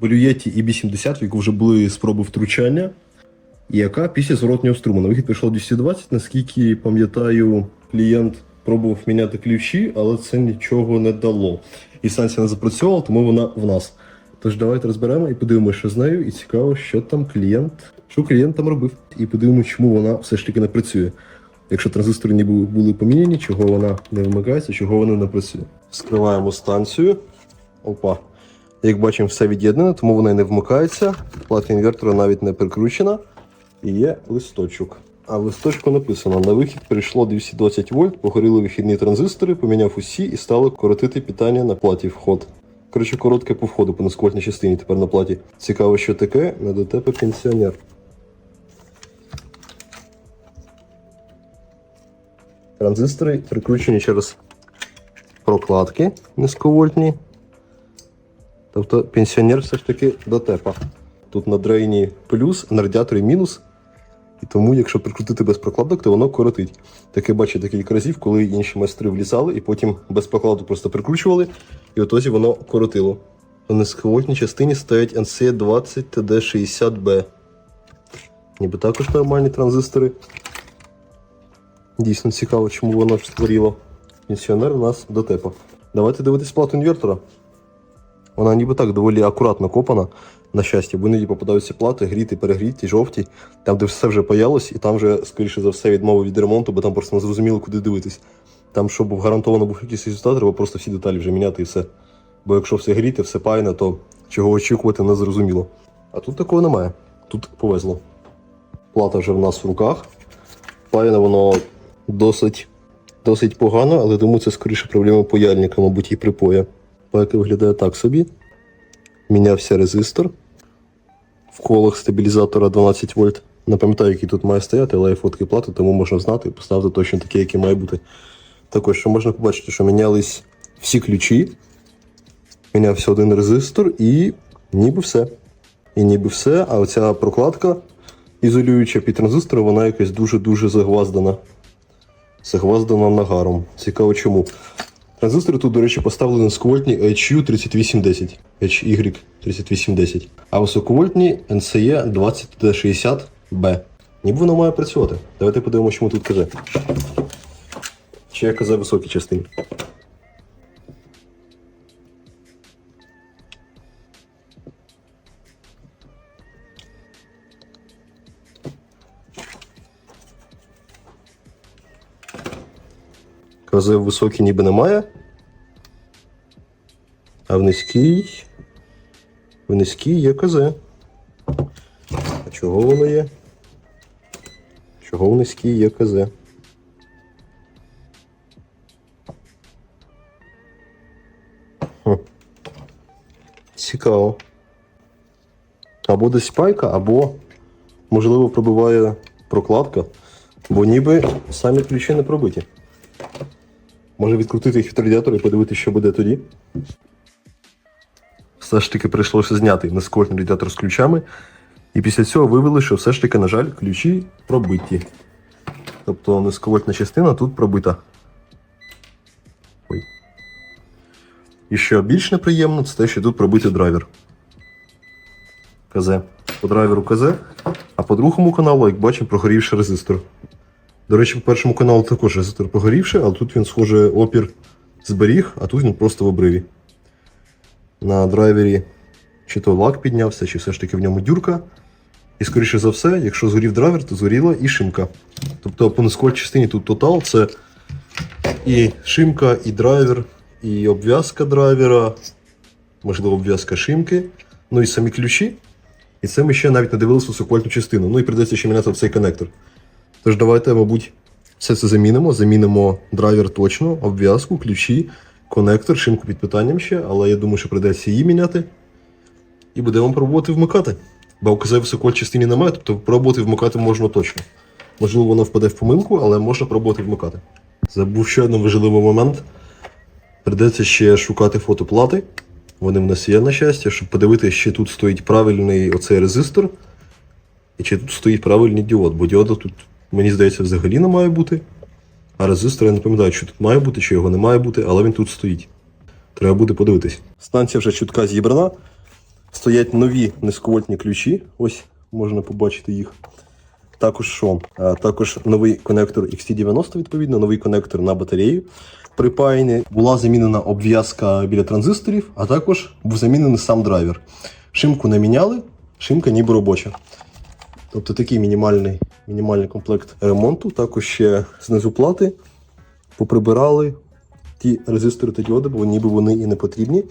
Блюєті і 80 в яку вже були спроби втручання, яка після зворотнього струму. На вихід прийшло 220, наскільки пам'ятаю, клієнт пробував міняти ключі, але це нічого не дало. І станція не запрацьовувала, тому вона в нас. Тож давайте розберемо і подивимося, що з нею, і цікаво, що там клієнт, що клієнт там робив. І подивимося, чому вона все ж таки не працює. Якщо транзистори ніби були поміняні, чого вона не вимикається, чого вона не працює. Скриваємо станцію. Опа. Як бачимо, все від'єднане, тому вона і не вмикається. Плата інвертора навіть не прикручена. І є листочок. А в листочку написано: на вихід прийшло 220 вольт, погоріли вихідні транзистори, поміняв усі і стало коротити питання на платі вход. Коротше, коротке по входу по несквотній частині тепер на платі. Цікаво, що таке на ДТП пенсіонер. Транзистори прикручені через прокладки низьковольтні. Тобто пенсіонер все ж таки до тепа. Тут на дрейні плюс, на радіаторі мінус. І тому, якщо прикрутити без прокладок, то воно коротить. Таке бачу декілька разів, коли інші майстри влізали і потім без прокладок просто прикручували, і отозі воно коротило. На низьковольтній частині стоять NC20 TD60B. Ніби також нормальні транзистори. Дійсно цікаво, чому воно створіло. Пенсіонер у нас до тепа. Давайте дивитись плату інвертора. Вона ніби так доволі акуратно копана, на щастя, бо іноді попадаються плати, гріті, перегріті, жовті, там, де все вже паялось, і там вже, скоріше за все, відмови від ремонту, бо там просто не зрозуміло, куди дивитись. Там, щоб гарантовано був якийсь результат, треба просто всі деталі вже міняти і все. Бо якщо все гріте, все паяне, то чого очікувати не зрозуміло. А тут такого немає. Тут повезло. Плата вже в нас в руках. Паяне воно досить, досить погано, але тому це скоріше проблема паяльника, мабуть, і припоя. Паяка виглядає так собі. Мінявся резистор в колах стабілізатора 12 вольт. Не пам'ятаю, який тут має стояти, але є фотки плати, тому можна знати і поставити точно такі, які має бути. Також що можна побачити, що мінялись всі ключі, мінявся один резистор і ніби все. І ніби все, а оця прокладка, ізолююча під транзистор, вона якась дуже-дуже загваздана. Загваздана нагаром. Цікаво чому. Транзистори тут, до речі, поставлені низьковольтні HU 3810, HY 3810, а високовольтні NCE 20T60B. Ніби воно має працювати. Давайте подивимося, чому тут каже. Чи я казав високі частині. КЗ в високій ніби немає. А в низькій. В низькій є КЗ. А чого воно є? Чого в низькій є КЗ? Хм. Цікаво. Або десь спайка, або, можливо, пробиває прокладка, бо ніби самі ключі не пробиті. Може відкрутити їх від радіатора і подивитися, що буде тоді. Все ж таки прийшлося зняти нескольний радіатор з ключами. І після цього вивели, що все ж таки, на жаль, ключі пробиті. Тобто низьковольтна частина тут пробита. Ой. І що більш неприємно, це те, що тут пробитий драйвер. КЗ. По драйверу КЗ, а по другому каналу, як бачимо, прогорівший резистор. До речі, по першому каналу також резистор погорівший, але тут він, схоже, опір зберіг, а тут він просто в обриві. На драйвері чи то лак піднявся, чи все ж таки в ньому дюрка. І, скоріше за все, якщо згорів драйвер, то згоріла і шимка. Тобто по низькій частині тут тотал це і шимка, і драйвер, і обв'язка драйвера, можливо, обв'язка шимки, ну і самі ключі. І це ми ще навіть не дивилися високовольтну частину. Ну і прийдеться ще міняти цей коннектор. Тож давайте, мабуть, все це замінимо. Замінимо драйвер точно, обв'язку, ключі, конектор, шимку під питанням ще, але я думаю, що прийдеться її міняти. І будемо пробувати вмикати. Бо ОКЗ високої частині немає, тобто пробувати вмикати можна точно. Можливо, воно впаде в помилку, але можна пробувати вмикати. Забув ще один важливий момент. Придеться ще шукати фотоплати. Вони в нас є, на щастя, щоб подивитися, чи тут стоїть правильний оцей резистор, і чи тут стоїть правильний діод, бо діода тут, мені здається, взагалі не має бути. А резистор я не пам'ятаю, чи тут має бути, чи його не має бути, але він тут стоїть. Треба буде подивитись. Станція вже чутка зібрана. стоять нові низьковольтні ключі. Ось можна побачити їх. Також що? Також новий конектор XT90, відповідно, новий конектор на батарею припаяний. Була замінена обв'язка біля транзисторів, а також був замінений сам драйвер. Шимку не міняли, шимка ніби робоча. Тобто такий мінімальний, мінімальний комплект ремонту. Також ще знизу плати поприбирали ті резистори та діоди, бо ніби вони і не потрібні.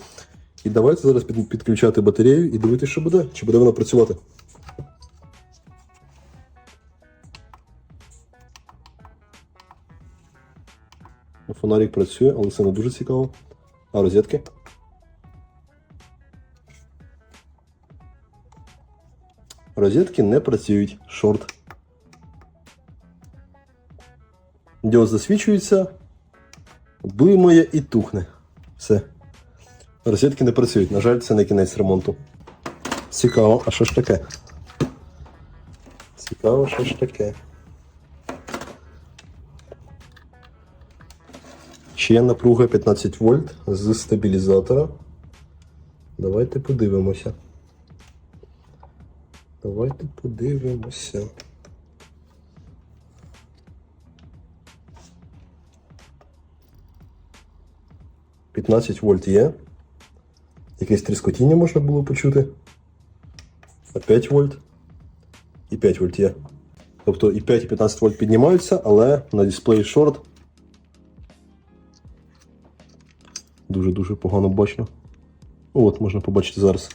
І давайте зараз підключати батарею і дивитися, що буде, чи буде вона працювати. Фонарик працює, але це не дуже цікаво. А розетки? Розетки не працюють. Шорт. Діод засвічується, блимає і тухне. Все. Розетки не працюють. На жаль, це не кінець ремонту. Цікаво, а що ж таке? Цікаво, що ж таке. Ще напруга 15 вольт з стабілізатора. Давайте подивимося. Давайте подивимося. П'ятнадцять вольт є. Якесь тріскотіння можна було почути. А 5 вольт. І 5 вольт є. Тобто і 5 і 15 вольт піднімаються, але на дисплеї шорт Дуже-дуже погано бачно. От, можна побачити зараз.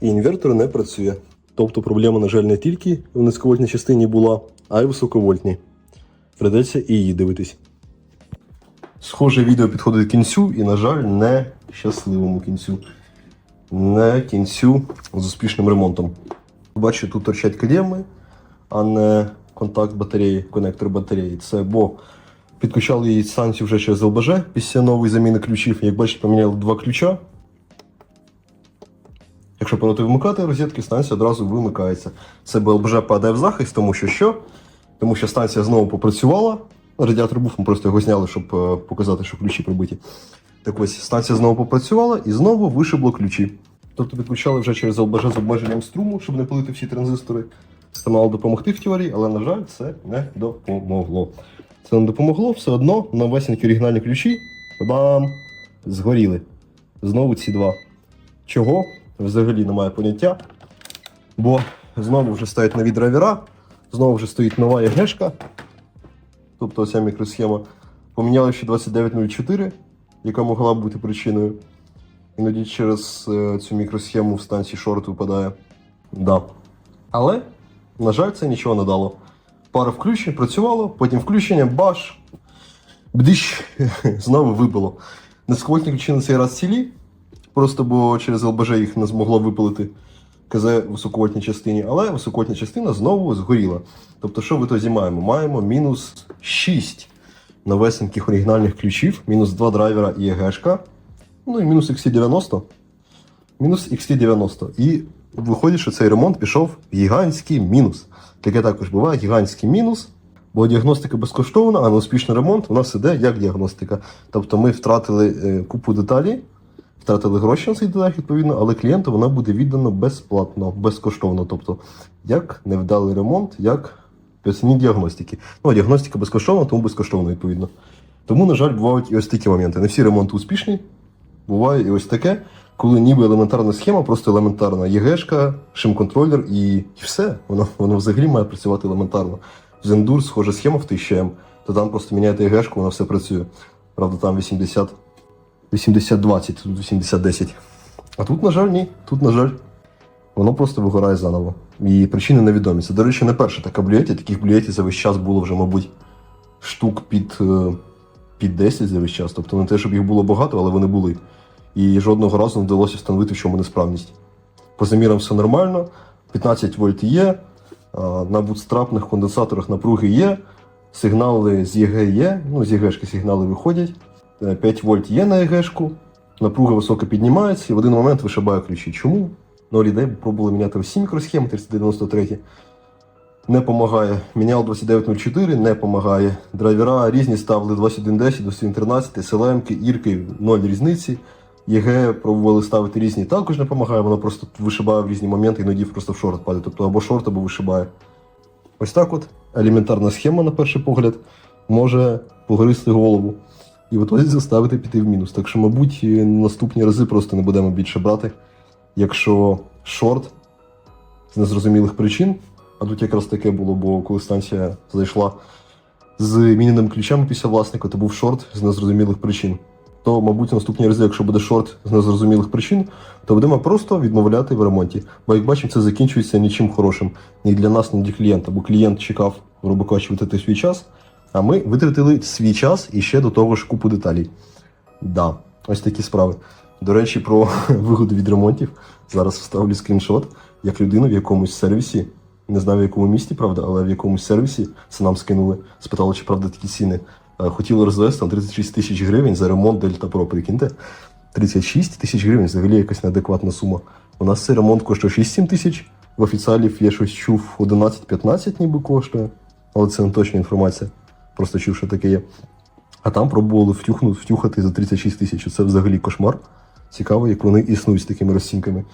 І інвертор не працює. Тобто проблема, на жаль, не тільки в низьковольтній частині була, а й в високовольтній. Придеться і її дивитись. Схоже відео підходить до кінцю і, на жаль, не щасливому кінцю. Не кінцю з успішним ремонтом. Бачу, тут торчать клеми, а не контакт батареї, конектор батареї. Це бо Підключали її станцію вже через ЛБЖ після нової заміни ключів. Як бачите, поміняли два ключа. Якщо проти вимикати розетки, станція одразу вимикається. Це БЛБЖ падає в захист, тому що що? Тому що станція знову попрацювала. Радіатор був, ми просто його зняли, щоб е, показати, що ключі прибиті. Так ось станція знову попрацювала і знову вишибло ключі. Тобто підключали вже через ЛБЖ з обмеженням струму, щоб не палити всі транзистори. Це мало допомогти в теорії, але, на жаль, це не допомогло. Це не допомогло, все одно новесенькі оригінальні ключі бам, згоріли. Знову ці два. Чого? Взагалі немає поняття. Бо знову вже стоять нові драйвера, знову вже стоїть нова ЄГшка. Тобто оця мікросхема. Поміняли ще 2904, яка могла бути причиною. Іноді через е, цю мікросхему в станції шорт випадає. Да. Але, на жаль, це нічого не дало. Пара включень працювало, потім включення, баш, бдищ, знову вибило. Низьковольтні ключі на цей раз цілі, просто бо через ЛБЖ їх не змогло випалити КЗ високовольтній частині, але високовольтня частина знову згоріла. Тобто, що в ітозі маємо? Маємо мінус 6 новесеньких оригінальних ключів, мінус 2 драйвера і ЕГшка, ну і мінус XT90. Мінус XT90. І виходить, що цей ремонт пішов в гігантський мінус. Таке також буває гігантський мінус, бо діагностика безкоштовна, а на успішний ремонт у нас іде як діагностика. Тобто ми втратили е, купу деталей, втратили гроші на цей деталь, відповідно, але клієнту вона буде віддана безплатно, безкоштовно. Тобто, як невдалий ремонт, як пісні діагностики. Ну, а діагностика безкоштовна, тому безкоштовно, відповідно. Тому, на жаль, бувають і ось такі моменти. Не всі ремонти успішні. Буває і ось таке, коли ніби елементарна схема, просто елементарна ЄГшка, шим-контролер і, і все. Воно, воно взагалі має працювати елементарно. В Zendur схожа схема в 1000М, то там просто міняєте ЄГшку, воно все працює. Правда, там 80, 80-20, тут 80-10. А тут, на жаль, ні. Тут, на жаль, воно просто вигорає заново. І причини невідомі. Це, до речі, не перша така блюєті. Таких блюєтів за весь час було вже, мабуть, штук під, е, під 10 за весь час. Тобто не те, щоб їх було багато, але вони були. І жодного разу не вдалося встановити, в чому несправність. По замірам все нормально, 15 вольт є, на бутстрапних конденсаторах напруги є, сигнали з ЄГ є, ну з ЄГшки сигнали виходять. Е, 5 вольт є на ЄГшку, напруга високо піднімається і в один момент вишибає ключі. Чому? Ну, людей пробували міняти всі мікросхеми 393. Не помагає. Міняв 2904, не помагає. Драйвера різні ставили 2110, 2113, SLM, ірки, ноль різниці. ЄГ пробували ставити різні, також не допомагає, воно просто вишибає в різні моменти, іноді просто в шорт падає. Тобто або шорт, або вишибає. Ось так от елементарна схема, на перший погляд, може погризти голову і в ітозі заставити піти в мінус. Так що, мабуть, наступні рази просто не будемо більше брати, якщо шорт з незрозумілих причин, а тут якраз таке було, бо коли станція зайшла з міненими ключами після власника, то був шорт з незрозумілих причин. То, мабуть, наступні рази, якщо буде шорт з незрозумілих причин, то будемо просто відмовляти в ремонті. Бо, як бачимо, це закінчується нічим хорошим ні для нас, ні для клієнта. Бо клієнт чекав, грубо кажучи, свій час, а ми витратили свій час і ще до того ж купу деталей. Да, ось такі справи. До речі, про вигоду від ремонтів. Зараз вставлю скріншот, як людина в якомусь сервісі, не знаю в якому місті, правда, але в якомусь сервісі це нам скинули, спитали, чи правда такі ціни. Е, Хотіли розвести на 36 тисяч гривень за ремонт Дельта Про. Прикиньте, 36 тисяч гривень взагалі якась неадекватна сума. У нас цей ремонт коштує 6-7 тисяч. В офіціалів я щось чув 11-15 ніби коштує, але це не точна інформація. Просто чув, що таке є. А там пробували втюхнути, втюхати за 36 тисяч. Це взагалі кошмар. Цікаво, як вони існують з такими розцінками.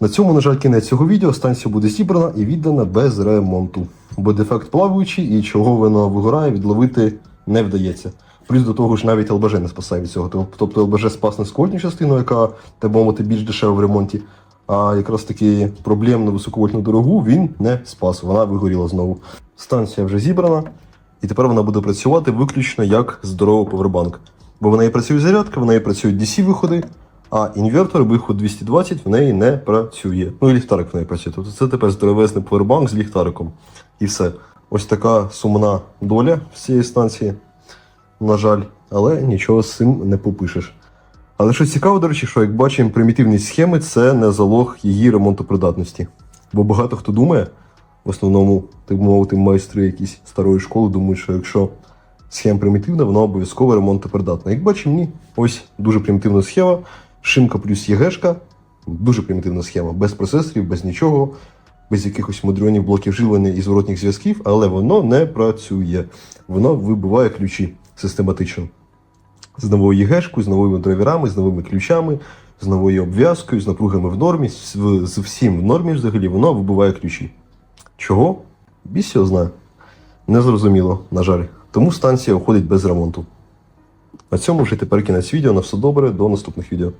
На цьому, на жаль, кінець цього відео. Станція буде зібрана і віддана без ремонту. Бо дефект плаваючий і чого воно вигорає, відловити не вдається. Плюс до того ж навіть ЛБЖ не спасає від цього. Тобто ЛБЖ спас не скотню частину, яка, би мовити, більш дешева в ремонті. А якраз таки проблемну високовольтну дорогу він не спас. Вона вигоріла знову. Станція вже зібрана, і тепер вона буде працювати виключно як здоровий повербанк. Бо в неї працює зарядка, в неї працюють DC-виходи, а інвертор, виход 220 в неї не працює. Ну і ліхтарик в неї працює. Тобто це тепер здоровезний повербанк з ліхтариком. І все. Ось така сумна доля цієї станції, на жаль, але нічого з цим не попишеш. Але що цікаво, до речі, що як бачимо, примітивність схеми це не залог її ремонтопридатності. Бо багато хто думає, в основному, так би мовити, майстри якісь старої школи думають, що якщо схема примітивна, вона обов'язково ремонтопридатна. Як бачимо, ні. Ось дуже примітивна схема. Шимка плюс ЄГшка. Дуже примітивна схема. Без процесорів, без нічого, без якихось мудрьонів блоків живлення і зворотних зв'язків, але воно не працює. Воно вибиває ключі систематично. З новою ЄГшкою, з новими драйверами, з новими ключами, з новою обв'язкою, з напругами в нормі, з всім в нормі взагалі, воно вибиває ключі. Чого? Біс його знає. Незрозуміло, на жаль. Тому станція уходить без ремонту. На цьому вже тепер кінець відео. На все добре, до наступних відео.